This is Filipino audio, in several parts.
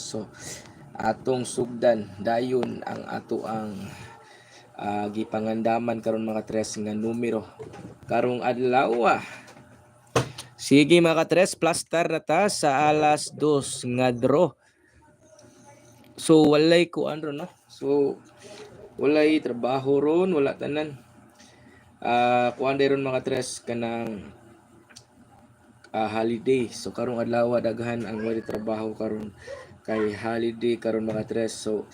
So atong sugdan dayon ang ato ang ah, gipangandaman karon mga tres nga numero karong adlaw. ah. Sige mga tres, plaster na ta sa alas 2 nga draw. So walay ko ano no. So walay trabaho ron, wala tanan. Ah, kuan ron mga tres kanang ah, holiday. So karong adlaw daghan ang wali trabaho karon kay holiday karon mga tres. So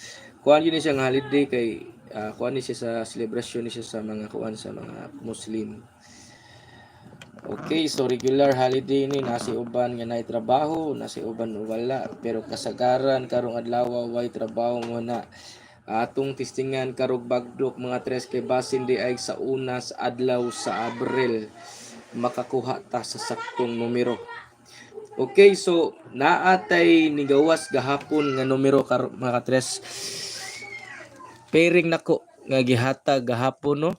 kuan yun siya nga holiday kay ah, kuan ni siya sa celebration ni siya sa mga kuan sa mga Muslim. Okay, so regular holiday ni nasi uban nga nay trabaho, nasi uban wala, pero kasagaran karong adlaw way trabaho muna. Atong tistingan karog bagdok mga tres kay basin di ay sa unas adlaw sa Abril makakuha ta sa saktong numero. Okay, so naatay nigawas gahapon nga numero kar mga tres. Pairing nako nga gihatag gahapon no.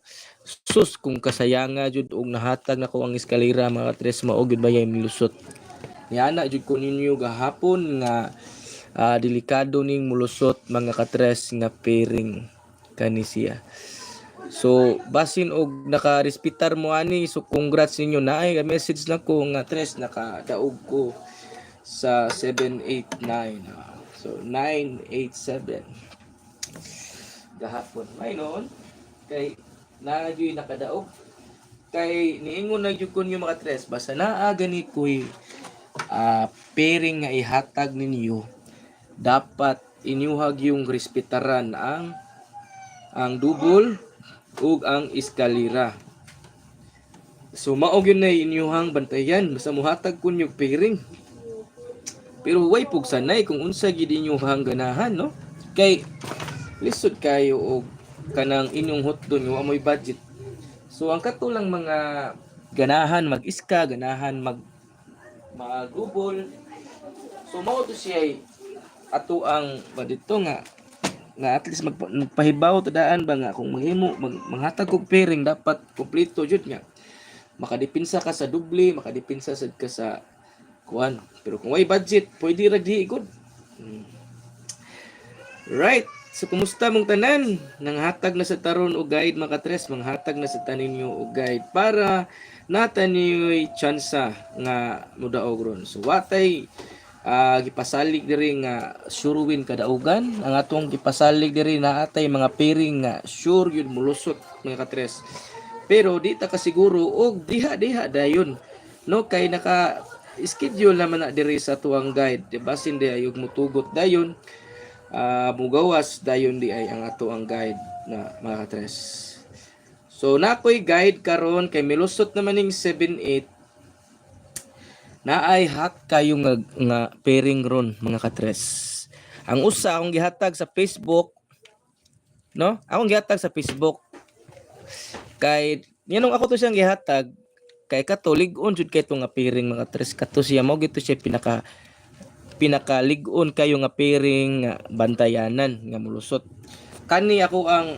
Sus kung kasayanga jud og nahatag nako ang eskalera mga tres mao gyud bayay milusot. Niana jud ko ninyo gahapon nga ah, delikado ning mulusot mga katres nga pairing kani siya. So basin og naka-respitar mo ani so congrats ninyo na ay message na ko nga tres nakadaog ko sa 789. ah. So 987 gahapon. May noon kay naa gyud nakadaog kay niingon na gyud ko ninyo mga tres basta naa gani koy ah, pairing nga ihatag ninyo dapat inyuhag yung respetaran ang ang double ug ang eskalera. So mao gyud na inyuhang bantayan basta muhatag kun yung pairing. Pero way pug sanay kung unsa gid inyuhang ganahan no. Kay lisod kayo og kanang inyong hotdon yung amoy budget. So ang katulang mga ganahan mag-iska, ganahan mag magubol. So mao to siya ato ang ba dito nga nga at least magpa- magpahibaw tadaan ba nga kung mahimo mag, manghatag og pairing dapat kompleto jud nga. Makadipinsa ka sa doble makadipinsa sad ka sa kuan pero kung way budget pwede ra di good. Hmm. right so kumusta mong tanan? Nanghatag na sa taron og guide mga tres manghatag na sa tanin niyo og guide para nata niyo'y tsansa nga mudaog ron. So watay ah gipasalig diri nga sure win kadaugan ang atong gipasalig diri na atay mga pairing nga sure yun mulusot mga katres. Pero di ta kasiguro og diha diha dayon no kay naka schedule naman na diri sa tuang guide. Di basin di ayog mutugot dayon ah mugawas dayon di ay ang ato ang guide na mga katres. So nakoy guide karon kay milusot naman ning 78 naay hot kayo nga, nga pairing ron mga katres. Ang usa akong gihatag sa Facebook no? Akong gihatag sa Facebook kay yanong ako to siyang gihatag kay kato lig-on jud kay nga pairing mga tres kato siya mo gito siya pinaka pinaka lig-on kayo nga pairing nga bantayanan nga mulusot. Kani ako ang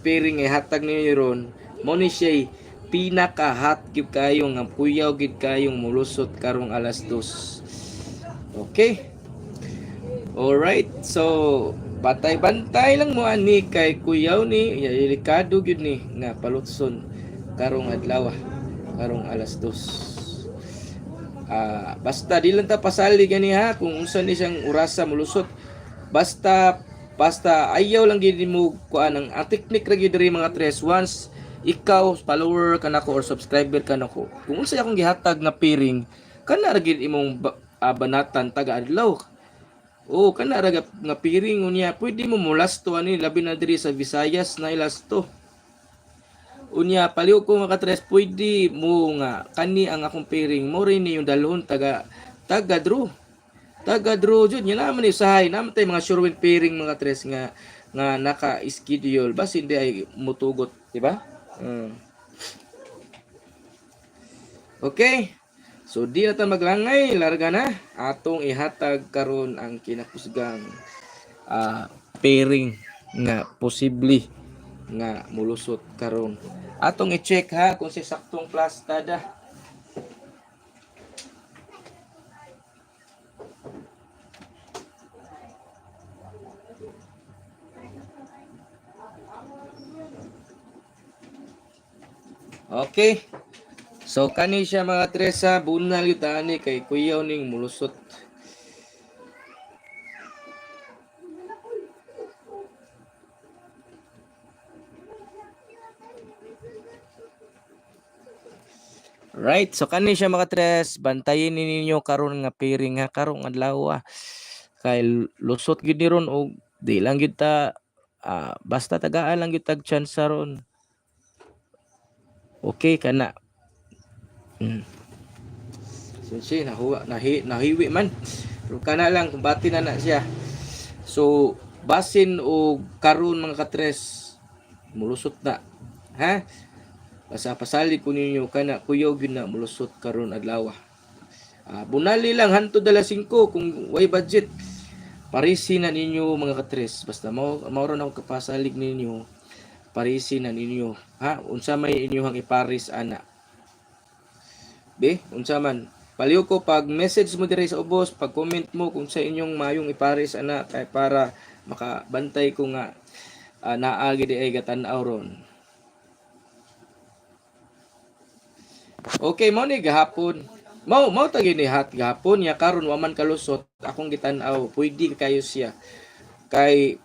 pairing nga hatag ninyo ron mo ni siya pinaka hot gyud kayo nga puyaw gid kayong mulusot karong alas 2. Okay? Alright. So, bantay-bantay lang mo ani kay kuyaw ni, delikado gyud ni nga palutson karong adlaw karong alas 2. Ah, basta di lang ta pasali gani ha kung unsa ni siyang urasa mulusot. Basta basta ayaw lang gid mo kuan ang, ang technique ra gyud mga tres once ikaw follower ka nako or subscriber ka nako kung unsa akong gihatag nga pairing kana ra gid imong ah, banatan taga adlaw. Oh, kana ra ga- nga pairing unya. Pwede mo mulasto ani labi na diri sa Visayas na ilasto. Unya paliw ko mga tres pwede mo nga kani ang akong pairing mo rin yung dalhon taga taga draw taga draw jud nya naman usahay naman tay mga sure win pairing mga tres nga nga naka-schedule. Bas hindi ay mutugot di ba Mm. Okay. So di na ta maglangay, larga na. Atong ihatag karon ang kinakusgang ah, pairing nga posible nga mulusot karon. Atong i-check ha kung si saktong plastada. Okay. So kani siya mga tresa bunal yun kay kuyaw ning mulusot. Right, so kani siya mga tres, bantayin ni ninyo karon nga piring nga karon adlaw. Kay lusot gid ni ron og di lang gid ta ah, basta tagaan lang gid tag chance ron. Okay kana. Mm. So siya nahuwa nahi, nahiwi man. Pero kana lang kung bati na na siya. So basin og karon mga katres mulusot na. Ha? Basta pasali ko ninyo kana kuyaw gyud na mulusot karon adlaw. Ah, bunali lang hanto dala 5 kung way budget. Parisi na ninyo mga katres. Basta mao mao na ako kapasalig ninyo. Parisi na ninyo. Ha? Unsa may inyong iparis ana. Be, unsa man. Paliw ko pag message mo dire sa ubos, pag comment mo kung sa inyong mayong iparis ana kay para makabantay ko nga uh, naagi di ay gatan-aw ron. Okay, mo ni gahapon. Mao mao ta gini hat gahapon ya karon wa man kalusot akong gitan-aw pwede kayo siya. Kay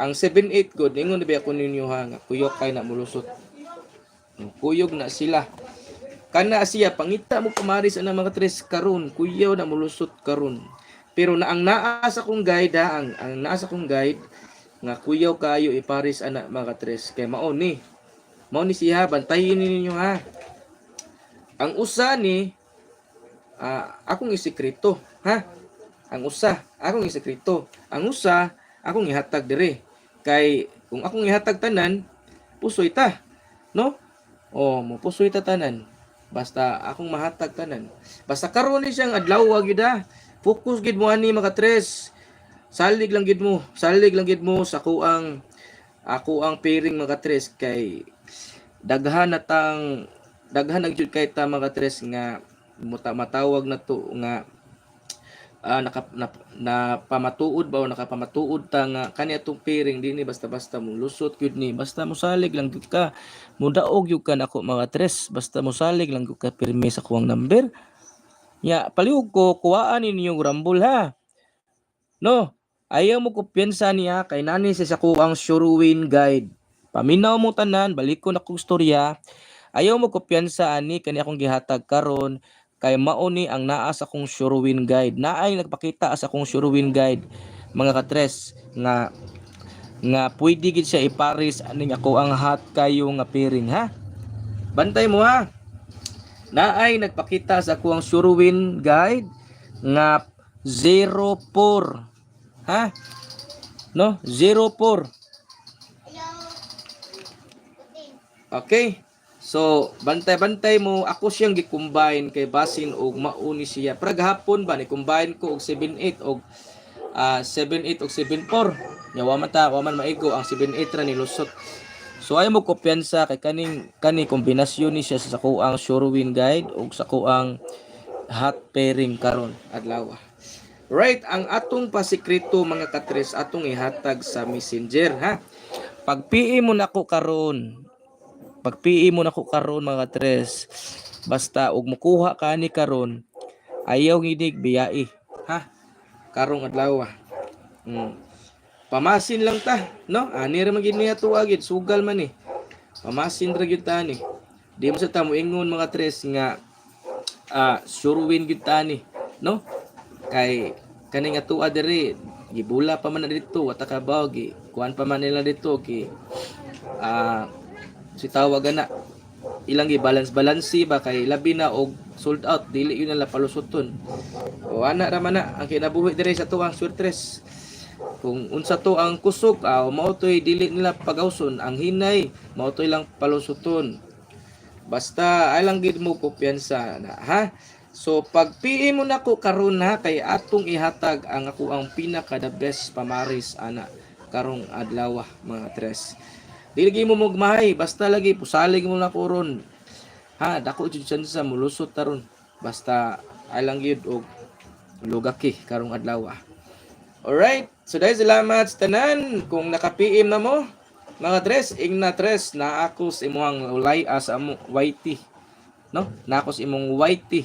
ang 7-8 god ingon na ba ako ninyo ha kuyok kay na mulusot. Kuyog na sila. Kana siya pangita mo kumaris ana mga tres karon kuyaw na mulusot karon. Pero na ang naa sa kong guide ha, ang ang naa sa kong guide nga kuyaw kayo iparis ana mga tres kay mao ni. Mao ni siya bantayin ninyo ha. Ang usa ni ah, akong isekreto, ha? Ang usa, akong isekreto. Ang usa, akong ihatag dire. Kay kung akong ihatag tanan, pusoy ta, no? O, mo pusoy ta tanan. Basta akong mahatag tanan. Basta karon ni siyang adlaw gyud ha. Focus gid mo ani mga tres. Salig lang gid mo, salig lang gid mo sa kuang ako ang pairing mga tres kay daghan na tang daghan na gyud kay ta mga tres nga matawag na to nga ah naka, na, na pamatuod ba o nakapamatuod ta nga kani atong pairing di ni basta-basta mo lusot gyud ni. Basta mo salig lang gyud ka. Mudaog gyud ka nako mga tres. Basta mo salig lang gyud ka pirmi sa kuwang number. Ya paliog ko kuwaan ninyo rambol ha? No ayaw mo kumpiyansa niya kay nani sa kuwang sure win guide. Paminaw mo tanan balik ko na kong storya ayaw mo kumpiyansa ani kani akong gihatag karon kay mao ni ang naa sa kong Surewin guide. Naay nagpakita sa kong Surewin guide mga katres nga nga pwede gid siya iparis aning ako ang hot kayo nga pairing ha. Bantay mo ha. Naay nagpakita sa akong Surewin guide nga 04 ha. No? 04. Okay. So, bantay-bantay mo, ako siyang gi-combine kay basin og mauni siya. Pero gahapon ba ni combine ko og 78 og ah 78 og 74. Nya wa man ta, wa man maigo ang 78 ra ni lusot. So ay mo kumpiyansa kay kaning kani kombinasyon ni siya sa kuang Surewin guide ug sa kuang hot pairing karon adlaw. Right, ang atong pasikreto mga katres atong ihatag sa messenger ha. Pag PM mo nako karon, pag PE mo nako karon mga tres. Basta ug mukuha ka ni karon. Ayaw gidig biyai ha? Karong adlaw mm. pamasin lang ta no? Ani ra man gid niya tuagid sugal man ni pamasin ra gyud ta ni. Di mo sa ta mo ingon mga tres nga ah sure win gyud ta ni no? Kay kani nga tuwa diri gibula pa man na dito wata ka gi kuan pa man nila dito ki ah si tawag na. Ilang i-balance balansi ba kay labi na og sold out? Dili yun nala palusuton. O ana ra man na. Ang kinabuhi dire sa tuwang swertres. Kung unsa to ang kusog ah, mao to'y dili nila pagawson ang hinay mao to'y lang palusuton. Basta ay lang gid mo kumpiyansa na ha? So pag PM mo nako karon ha kay atong ihatag ang ako ang pinaka the best pamaris ana karong adlaw mga tres. Dili mo magmahay, basta lagi pusalig mo na ko. Ha, dako jud sa mulusot taron. Basta ay lang gyud og lugaki karong adlaw. Alright, so dahil salamat sa tanan kung naka-PM na mo. Mga tres, ing na tres na ako sa imong ulay as amo YT. No? Na ako sa imong YT.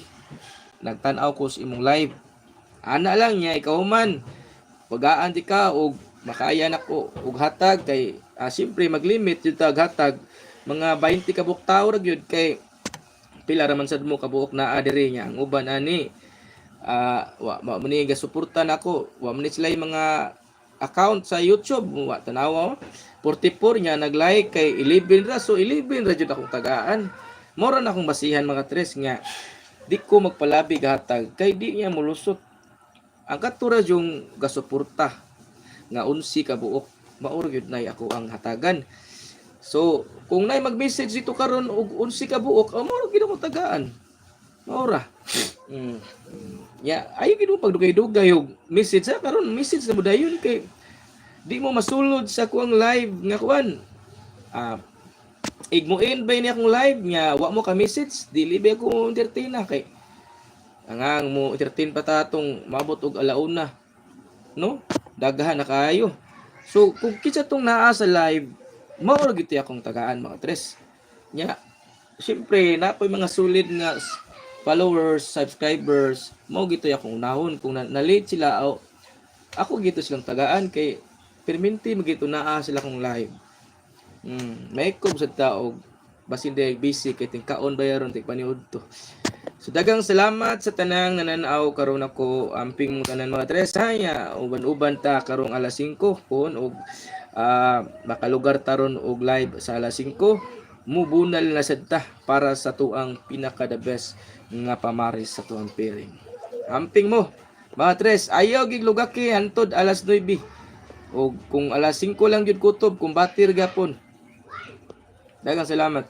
Nagtan-aw ko sa imong live. Ana lang niya ikaw man. Pagaan di ka og makaya na ko og hatag kay ah, siyempre maglimit yung tag hatag mga 20 ka buok tao ra gyud kay pila ra man sad mo kabuok na adiri niya. Ang uban ani ah wa mo ni gasuporta nako wa mo ni sila mga account sa YouTube. Wa tanawa 44 niya nag-like kay 11 ra. So 11 ra jud akong tagaan. Mora na akong basihan mga tres nga di ko magpalabi gahatag kay di niya mulusot. Ang katura yung gasuporta nga unsi ka buok mauro gyud nay ako ang hatagan. So kung nay mag-message dito karon og unsi ka buok oh, mauro gyud ako tagaan. Maura. Mm. ya ayo gyud mo pagdugay-dugay og message sa karon message na mo dayon kay di mo masulod sa kuang live nga kuan. Ah igmuin ba ni akong live nga wa mo ka message dili ba ko entertain na kay angang mo entertain pa tatong mabot og alauna no? Daghan na kayo so kung kitsa tong naa sa live ra gyud akong tagaan mga tres. Nya syempre na po mga solid nga followers subscribers mao gito akong unahon. Kung na, late sila o ako gito silang tagaan kay perminti magito naa sila kong live. Mm, may ko sa tao basin day busy kay tingkaon bayaron tig paniud to. So dagang salamat sa tanang nananaw karon ako amping mo tanan mga tres haya uban-uban ta karong alas 5 pon og ah, makalugar taron og live sa alas 5 mubunal na sad ta para sa tuang pinaka the best nga pamaris sa tuang pairing. Amping mo mga tres ayaw gig lugaki alas 9 o kung alas 5 lang gyud kutob kung batir gapon Dagang salamat.